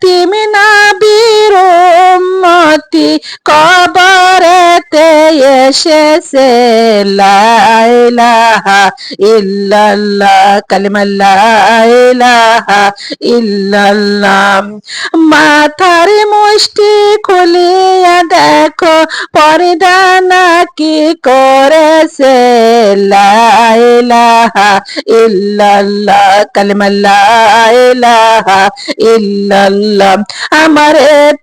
তুমি নাবির উম্মতি কবরেতে এসেছে মাথার মুষ্টি খুলিয়া দেখো পর্দা নাকি করেছে লা ইলাহা ইল্লাল্লাহ কালিমা লা ইলাহা ইল্লাল্লাহ। আমার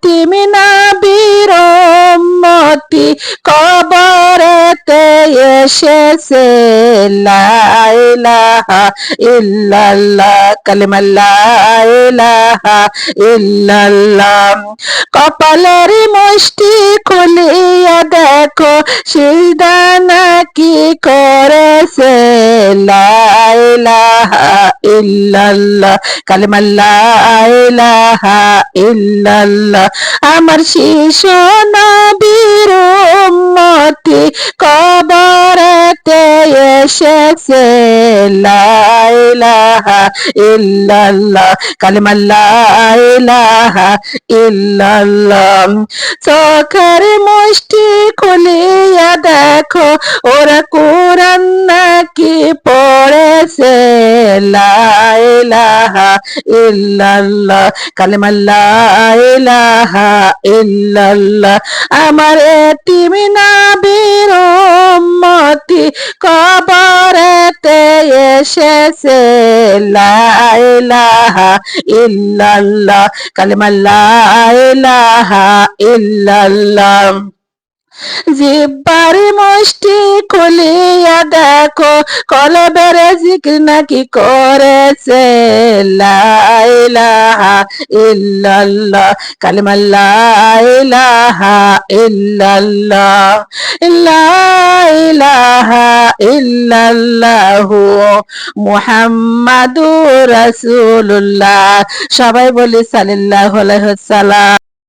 তুমি নাবির এসেছে লা ইলাহা ইল্লাল্লাহ কালিমা লা ইলাহা ইল্লাল্লাহ কপালের মুষ্টি খুলিয়া দেখো সিদানা কি করেছে? লা ইলাহা ইল্লাল্লাহ কালিমা লা ইলাহা ইল্লাল্লাহ। আমার শিশু নবীর এসেছে লা ইলাহা ইল্লাল্লাহ কালিমা লা ইলাহা ইল্লাল্লাহ চোখের মুষ্টি খুলিয়া দেখো, ওরা কোরআন নাকি পড়েছে, লা ইলাহা ইল্লাল্লাহ কালিমা লা ইলাহা ইল্লাল্লাহ। আমার এতিম নাবির উম্মতি কবরেতে এসেছে। লা ইলাহা ইল্লাল্লাহ কালিমা লা ইলাহা ইল্লাল্লাহ। জিব্বার মুষ্টি খুলিয়া দেখো, কলবের জিকির নাকি করেছে, লা ইলাহা ইল্লাল্লাহ, কালিমা লা ইলাহা ইল্লাল্লাহ, লা ইলাহা ইল্লাল্লাহু মুহাম্মাদুর রাসূলুল্লাহ। সবাই বলি সাল্লাল্লাহু আলাইহি ওয়াসাল্লাম।